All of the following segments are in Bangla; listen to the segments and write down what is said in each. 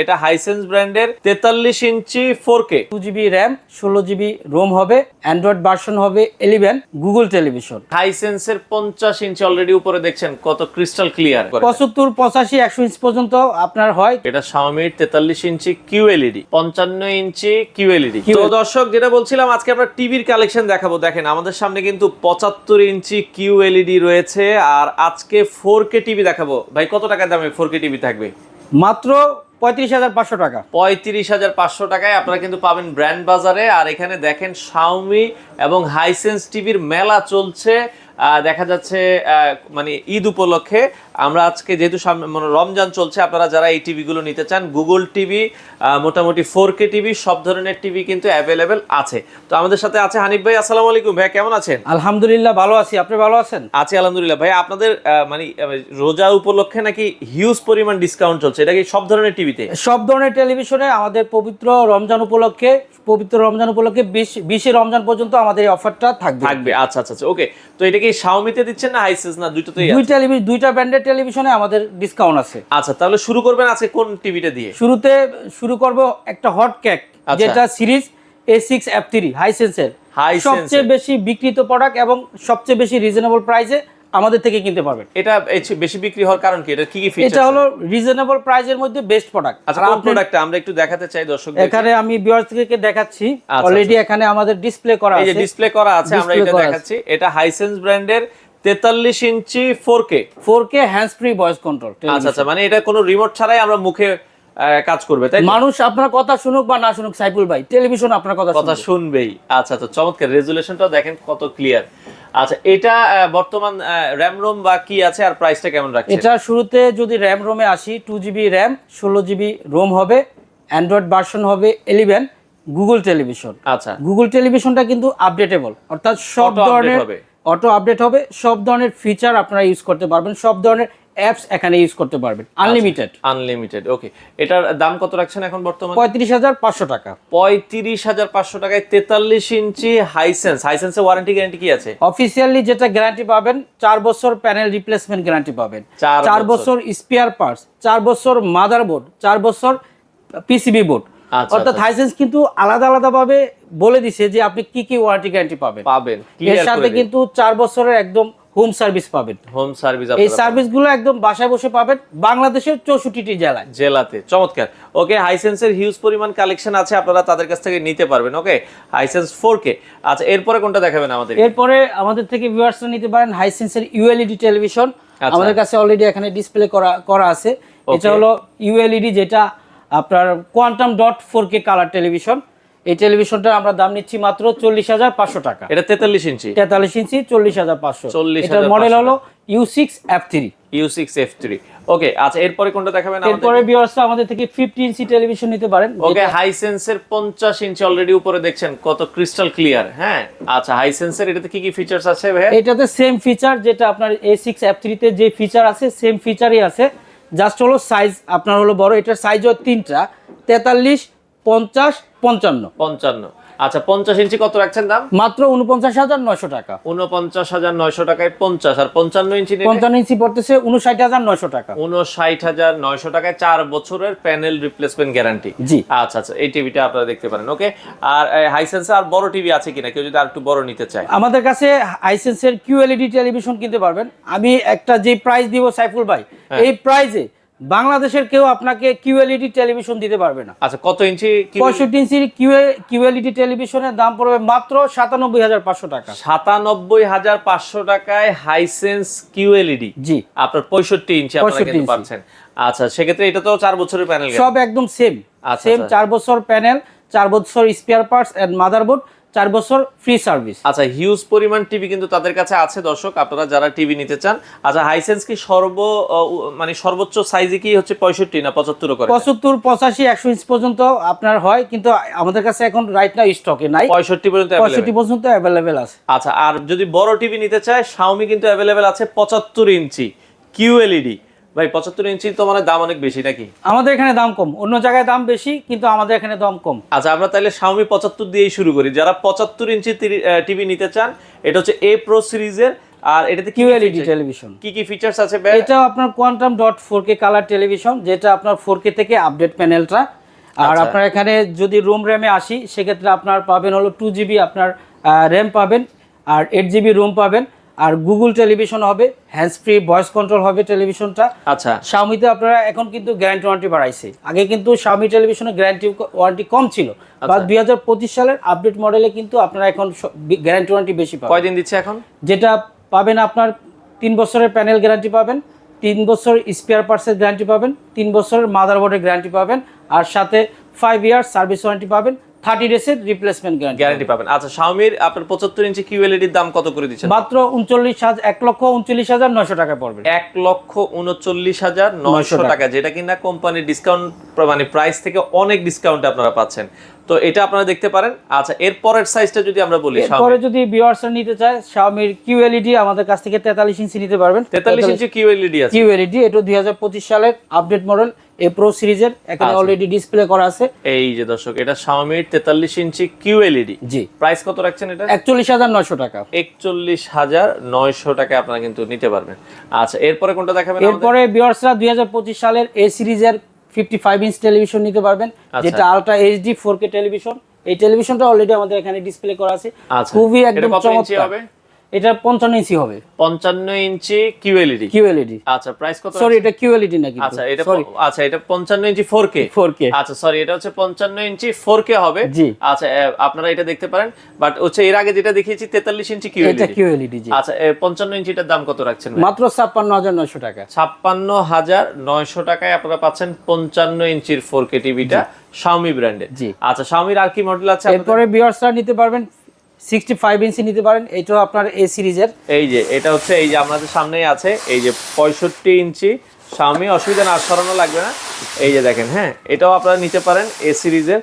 এটা হাইসেন্স ব্র্যান্ডের তেতাল্লিশ inch four K two GB RAM ষোলো জিবি রোম হবে অ্যান্ড্রয়েড ভার্সন হবে ইলেভেন গুগল টেলিভিশন হাইসেন্সের পঞ্চাশ ইঞ্চি অলরেডি উপরে দেখছেন কত ক্রিস্টাল ক্লিয়ার পঁচাত্তর পঁচাশি একশো ইঞ্চ পর্যন্ত আপনার হয়। এটা শাওমির তেতাল্লিশ ইঞ্চি কিউএলইডি পঞ্চান্ন ইঞ্চি কিউএলইডি তো দর্শক যেটা বলছিলাম আজকে আমরা টিভির কালেকশন দেখাবো। দেখেন আমাদের সামনে কিন্তু পঁচাত্তর ইঞ্চি কিউএলইডি রয়েছে আর আজকে ফোর কে টিভি দেখাবো। ভাই কত টাকা দামে ফোর কে টিভি থাকবে? মাত্র পঁয়ত্রিশ হাজার পাঁচশো টাকা। পঁয়ত্রিশ হাজার পাঁচশো টাকায় আপনারা কিন্তু পাবেন ব্র্যান্ড বাজারে। আর এখানে দেখেন শাওমি এবং হাইসেন্স টিভির মেলা চলছে। দেখা যাচ্ছে মানে ঈদ উপলক্ষে। আমরা আজকে যেহেতু সামনে মানে রমজান চলছে আপনারা যারা এই টিভিগুলো নিতে চান গুগল টিভি মোটামুটি ফোর কে টিভি সব ধরনের টিভি কিন্তু অ্যাভেলেবেল আছে। তো আমাদের সাথে আছে হানিফ ভাই আসসালামু আলাইকুম ভাই কেমন আছেন? আলহামদুলিল্লাহ ভালো আছি। আপনি ভালো আছেন? আছি আলহামদুলিল্লাহ। ভাই আপনাদের মানে রোজা উপলক্ষে নাকি হিউজ পরিমাণ ডিসকাউন্ট চলছে? এটা কি সব ধরনের টিভিতে সব ধরনের টেলিভিশনে আমাদের পবিত্র রমজান উপলক্ষে পবিত্র রমজান উপলক্ষে বিশ বিশে রমজান পর্যন্ত আমাদের এই অফারটা থাকবে। থাকবে আচ্ছা আচ্ছা আচ্ছা ওকে তো এটা কি শাওমিতে দিচ্ছেন না হাইসেন্স না দুইটাতেই দুই? টেলিভিশন দুইটা ব্র্যান্ডের টেলিভিশনে আমাদের ডিসকাউন্ট আছে। আচ্ছা তাহলে শুরু করবেন আজকে কোন টিভিটা দিয়ে? শুরুতে শুরু করব একটা হট কেক আচ্ছা। যেটা series A six F three হাইসেন্সের Hisense সবচেয়ে বেশি বিক্রিত প্রোডাক্ট এবং সবচেয়ে বেশি রিজনেবল প্রাইসে আমাদের থেকে কিনতে পারবেন। এটা বেশি বিক্রি হওয়ার কারণ কি? এটা কি কি ফিচার এটা হলো রিজনেবল প্রাইসের মধ্যে বেস্ট প্রোডাক্ট আচ্ছা কোন প্রোডাক্টটা আমরা একটু দেখাতে চাই দর্শক এখানে আমি ভিউয়ার্স থেকে দেখাচ্ছি। আচ্ছা, অলরেডি এখানে আমাদের ডিসপ্লে করা আছে এই যে ডিসপ্লে করা আছে আমরা এটা দেখাচ্ছি। এটা হাইসেন্স ব্র্যান্ডের 43 inch 4K 4K hands free voice control আচ্ছা আচ্ছা মানে এটা কোনো রিমোট ছাড়াই আমরা মুখে কাজ করবে তাই মানুষ আপনার কথা শুনুক বা না শুনুক সাইফুল ভাই টেলিভিশন আপনার কথা কথা শুনবেই। আচ্ছা আচ্ছা চমৎকার রেজুলেশনটাও দেখেন কত ক্লিয়ার আচ্ছা এটা বর্তমান র্যাম রোম বা কি আছে আর প্রাইসটা কেমন রাখছে? এটা শুরুতে যদি র্যাম রোমে আসি টু জিবি র্যাম ষোলো জিবি রোম হবে অ্যান্ড্রয়েড ভার্সন হবে ইলেভেন গুগল টেলিভিশন আচ্ছা। গুগল টেলিভিশনটা কিন্তু আপডেটেবল অর্থাৎ সব ধরনের হবে। অটো আপডেট হবে সব ধরনের ফিচার আপনারা ইউজ করতে পারবেন সব ধরনের অ্যাপস এখানে ইউজ করতে পারবেন। আনলিমিটেড আনলিমিটেড ওকে এটার দাম কত রাখছেন এখন বর্তমানে? পঁয়ত্রিশ হাজার পাঁচশো টাকা। পঁয়ত্রিশ হাজার পাঁচশো টাকায় তেতাল্লিশ ইঞ্চি হাইসেন্স হাইসেন্সের ওয়ারেন্টি গ্যারান্টি কি আছে? অফিসিয়ালি যেটা গ্যারান্টি পাবেন চার বছর প্যানেল রিপ্লেসমেন্ট গ্যারান্টি পাবেন। চার বছর। স্পেয়ার পার্টস চার বছর মাদারবোর্ড চার বছর পিসিবি বোর্ড অর্থাৎ আচ্ছা। হাইসেন্স কিন্তু আলাদা আলাদা ভাবে বলে দিছে যে আপনি কি কি ওয়ারেন্টি গ্যারান্টি পাবেন। পাবেন এর সাথে কিন্তু চার বছরের একদম হোম সার্ভিস পাবেন। হোম সার্ভিস এই সার্ভিসগুলো একদম বাসায় বসে পাবেন বাংলাদেশের চৌষট্টিটি জেলায়। জেলাতে চমৎকার। ওকে হাইসেন্সের হিউজ পরিমাণ কালেকশন আছে আপনারা তাদের কাছ থেকে নিতে পারবেন ওকে? হাইসেন্স ফোর কে আচ্ছা এরপরে কোনটা দেখাবেন আমাদের? এরপরে আমাদের থেকে ভিউয়ার্সরা নিতে পারেন হাইসেন্সের ইউএলইডি টেলিভিশন আচ্ছা। আমাদের কাছে অলরেডি এখানে ডিসপ্লে করা করা আছে। এটা হলো ইউএলইডি যেটা আপনার quantum dot four K colour television এই টেলিভিশনটা আমরা দাম নিচ্ছি মাত্র চল্লিশ হাজার পাঁচশো টাকা। এটা তেতাল্লিশ ইঞ্চি। তেতাল্লিশ ইঞ্চি চল্লিশ হাজার পাঁচশো। 40,500 এটার মডেল হলো U six F three U six F three okay আচ্ছা এরপরে কোনটা দেখাবেন এরপরে ভিউয়ার্সরা আমাদের থেকে ফিফটি ইঞ্চি টেলিভিশন নিতে পারেন। ওকে হাইসেন্সের পঞ্চাশ ইঞ্চি অলরেডি উপরে দেখছেন কত ক্রিস্টাল ক্লিয়ার হ্যাঁ আচ্ছা হাইসেন্সের এটাতে কি কি ফিচার্স আছে ভাই এটাতে সেম ফিচার যেটা আপনার এ সিক্স এফ থ্রিতে যে ফিচার আছে সেম ফিচারই আছে। জাস্ট হলো সাইজ আপনার হলো বড় এটার সাইজ হলো তিনটা তেতাল্লিশ পঞ্চাশ পঞ্চান্ন। পঞ্চান্ন। আচ্ছা পঞ্চাশ ইঞ্চি কত রাখছেন দাম? মাত্র উনপঞ্চাশ হাজার নয়শো টাকা। উনপঞ্চাশ হাজার নয়শো টাকায় পঞ্চাশ আর পঞ্চান্ন ইঞ্চি নিলে? পঞ্চান্ন ইঞ্চি পড়তেছে উনষাট হাজার নয়শো টাকা। উনষাট হাজার নয়শো টাকায় চার বছরের প্যানেল রিপ্লেসমেন্ট গ্যারান্টি জি। আচ্ছা আচ্ছা এই টিভিটা আপনারা দেখতে পারেন ওকে আর হাইসেন্সে আর বড় টিভি আছে কিনা? কেউ যদি আর একটু বড় নিতে চায়। আমাদের কাছে হাইসেন্সের কিউএলইডি টেলিভিশন কিনতে পারবেন। আমি একটা যে প্রাইস দিব সাইফুল ভাই হ্যাঁ। এই প্রাইজে বাংলাদেশের কেউ আপনাকে কিউএলইডি টেলিভিশন দিতে পারবে না। আচ্ছা কত ইঞ্চি পঁয়ষট্টি ইঞ্চির কিউএলইডি টেলিভিশনের দাম পড়বে মাত্র সাতানব্বই হাজার পাঁচশো টাকা। সাতানব্বই হাজার পাঁচশো টাকায় হাইসেন্স কিউএলইডি জি। আপনার পঁয়ষট্টি ইঞ্চি 65 পাচ্ছেন। আচ্ছা সেক্ষেত্রে এটা তো চার বছরের প্যানেল সব একদম সেম আচ্ছা, সেম আচ্ছা। চার বছর প্যানেল চার বছর স্পেয়ার পার্টস এন্ড মাদারবোর্ড চার বছর ফ্রি সার্ভিস আচ্ছা হিউজ পরিমাণ টিভি কিন্তু তাদের কাছে আছে দর্শক আপনারা যারা টিভি নিতে চান। আচ্ছা হাইসেন্স কি সর্ব মানে সর্বোচ্চ সাইজে কি হচ্ছে পঁয়ষট্টি না পঁচাত্তর করে? পঁচাত্তর পঁচাশি একশো ইঞ্চ পর্যন্ত আপনার হয় কিন্তু আমাদের কাছে এখন রাইট না স্টকে নাই। পঁয়ষট্টি পর্যন্ত পঁয়ষট্টি পর্যন্ত অ্যাভেলেবেল আছে। আচ্ছা আর যদি বড় টিভি নিতে চায় শাওমি কিন্তু অ্যাভেলেবেল আছে পঁচাত্তর ইঞ্চি কিউএলইডি ভাই পঁচাত্তর ইঞ্চি তো মানে দাম অনেক বেশি নাকি? আমাদের এখানে দাম কম। অন্য জায়গায় দাম বেশি কিন্তু আমাদের এখানে দাম কম। আচ্ছা আমরা তাহলে শাওমি পঁচাত্তর দিয়েই শুরু করি। যারা পঁচাত্তর ইঞ্চি টিভি নিতে চান এটা হচ্ছে এ প্রো সিরিজের আর এটাতে কি কিউএলইডি টেলিভিশন কি কি ফিচার্স আছে ভাই? এটা আপনার quantum dot four K colour television যেটা আপনার ফোর কে থেকে আপডেট প্যানেলটা আর আচ্ছা। আপনার এখানে যদি রুম র্যামে আসি সেক্ষেত্রে আপনার পাবেন হলো টু জিবি আপনার র্যাম পাবেন আর এইট জিবি রুম পাবেন। আর গুগল টেলিভিশন হবে হ্যান্ডস ফ্রি ভয়েস কন্ট্রোল হবে টেলিভিশনটা আচ্ছা। শাওমিতে আপনারা এখন কিন্তু গ্যারান্টি ওয়ারেন্টি বাড়াইছে। আগে কিন্তু শাওমি টেলিভিশনের গ্যারান্টি ওয়ারেন্টি কম ছিল আচ্ছা। বা দুই হাজার পঁচিশ সালের আপডেট মডেলে কিন্তু আপনারা এখন গ্যারান্টি ওয়ারেন্টি বেশি পাবেন। কয়দিন দিচ্ছে এখন? যেটা পাবেন আপনার তিন বছরের প্যানেল গ্যারান্টি পাবেন তিন বছর স্পেয়ার পার্টসের গ্যারান্টি পাবেন তিন বছরের মাদারবোর্ডের গ্যারান্টি পাবেন আর সাথে ফাইভ ইয়ার সার্ভিস ওয়ারেন্টি পাবেন। থার্টি ডেসের রিপ্লেসমেন্ট গ্যারান্টি গ্যারান্টি পাবেন। আচ্ছা শাওমির আপনার পঁচাত্তর ইঞ্চি কিউএলইডির দাম কত করে দিচ্ছেন? মাত্র উনচল্লিশ হাজার এক লক্ষ উনচল্লিশ হাজার নয়শো টাকা পড়বে। এক লক্ষ উনচল্লিশ হাজার নয়শো টাকা। টাকা যেটা কিনা কোম্পানির ডিসকাউন্ট মানে প্রাইস থেকে অনেক ডিসকাউন্ট আপনারা পাচ্ছেন। তো এটা আপনারা দেখতে পারেন। আচ্ছা এর পরের সাইজটা যদি আমরা বলি এরপরে যদি ভিউয়ার্সরা নিতে চায় শাওমির কিউএলইডি আমাদের কাছ থেকে তেতাল্লিশ ইঞ্চি নিতে পারবেন। তেতাল্লিশ ইঞ্চি কিউএলইডি আছে। কিউএলইডি এটা দুই হাজার পঁচিশ সালের আপডেট মডেল এ প্রো সিরিজের এখানে আচ্ছা। অলরেডি ডিসপ্লে করা আছে। এই যে দর্শক এটা শাওমির তেতাল্লিশ ইঞ্চি কিউএলইডি জি। প্রাইস কত রাখছেন এটা? একচল্লিশ হাজার নয়শো টাকা। একচল্লিশ হাজার নয়শো টাকা আপনারা কিন্তু নিতে পারবেন। আচ্ছা এরপরে কোনটা দেখাবেন? এরপরে ভিউয়ার্সরা দুই হাজার পঁচিশ সালের এ সিরিজের ফিফটি ফাইভ ইঞ্চ টেলিভিশন নিতে পারবেন আচ্ছা। যেটা ultra HD four K television. এই টেলিভিশনটা অলরেডি আমাদের এখানে ডিসপ্লে করা আছে। আচ্ছা। খুবই একদম চমৎকার। হবে? এটা পঞ্চান্ন ইঞ্চি হবে। পঞ্চান্ন ইঞ্চি কিউএলইডি কিউএলইডি আচ্ছা প্রাইস কত সরি এটা কিউএলইডি নাকি? আচ্ছা এটা আচ্ছা এটা পঞ্চান্ন ইঞ্চি ফোর কে ফোর কে আচ্ছা সরি এটা হচ্ছে পঞ্চান্ন ইঞ্চি ফোর কে হবে। জি। আচ্ছা আপনারা এটা দেখতে পারেন। বাট হচ্ছে এর আগে যেটা দেখিয়েছি তেতাল্লিশ ইঞ্চি এটা কিউএলইডি কিউএলইডি জি। আচ্ছা এ, পঞ্চান্ন ইঞ্চিটার দাম কত রাখছেন মাত্র ছাপ্পান্ন হাজার নয়শো টাকা। ছাপ্পান্ন হাজার নয়শো টাকায় আপনারা পাচ্ছেন পঞ্চান্ন ইঞ্চির ফোর কে টিভিটা শাওমি ব্র্যান্ডের জি। আচ্ছা শাওমির আর কি মডেল আছে? এরপরে ভিউয়ার্সরা নিতে পারবেন সিক্সটি ফাইভ ইঞ্চি নিতে পারেন এটাও আপনার এ সিরিজের এই যে এটা হচ্ছে এই যে আপনাদের সামনেই আছে এই যে পঁয়ষট্টি ইঞ্চি স্বামী অসুবিধা না সরানো লাগবে না। এই যে দেখেন হ্যাঁ এটাও আপনারা নিতে পারেন এ সিরিজের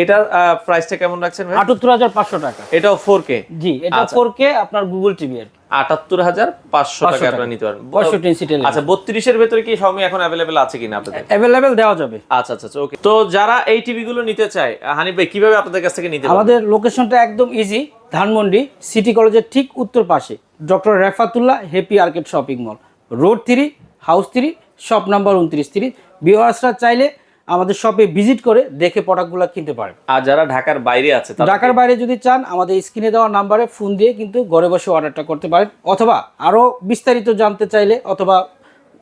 এটার প্রাইসটা কেমন রাখছেন ভাই? আটাত্তর হাজার পাঁচশো টাকা। এটাও ফোর কে জি এটা আচ্ছা। ফোর কে আপনার গুগল টিভি আর কি। আটাত্তর হাজার পাঁচশো টাকা। আপনারা নিতে পারেন পঁয়ষট্টি ইঞ্চি টেলিভিশন আচ্ছা বত্রিশের ভেতরে কি স্বামী এখন অ্যাভেলেবেল আছে কিনা আপনাদের? অ্যাভেলেবেল দেওয়া যাবে। আচ্ছা আচ্ছা আচ্ছা ওকে তো যারা এই টিভি গুলো নিতে চায় হানিফ ভাই কীভাবে আপনাদের কাছ থেকে নিতে আমাদের লোকেশনটা একদম ইজি ধানমন্ডি সিটি কলেজের ঠিক উত্তর পাশে। Doctor Refatullah happy arcade shopping mall road three house three shop number উনত্রিশ থ্রি ভিওয়ার্সরা চাইলে আমাদের শপে ভিজিট করে দেখে প্রোডাক্টগুলো কিনতে পারে। আর যারা ঢাকার বাইরে আছে ঢাকার বাইরে যদি চান আমাদের স্ক্রিনে দেওয়া নাম্বারে ফোন দিয়ে কিন্তু ঘরে বসে অর্ডারটা করতে পারেন। অথবা আরও বিস্তারিত জানতে চাইলে অথবা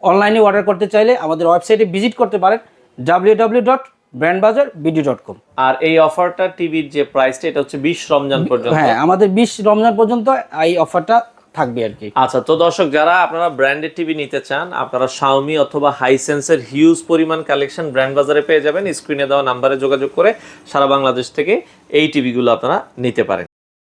অনলাইনে অর্ডার করতে চাইলে আমাদের ওয়েবসাইটে ভিজিট করতে পারেন W W dot brand bazar BD dot com আর এই অফারটা টিভির যে প্রাইসটা এটা হচ্ছে বিশ রমজান পর্যন্ত। হ্যাঁ আমাদের বিশ রমজান পর্যন্ত এই অফারটা থাকবে আর কি। আচ্ছা তো দর্শক, যারা আপনারা ব্র্যান্ডেড টিভি নিতে চান, আপনারা শাওমি অথবা হাইসেন্সের হিউজ পরিমাণ কালেকশন ব্র্যান্ড বাজারে পেয়ে যাবেন। স্ক্রিনে দেওয়া নাম্বারে যোগাযোগ করে সারা বাংলাদেশ থেকে এই টিভিগুলো আপনারা নিতে পারেন।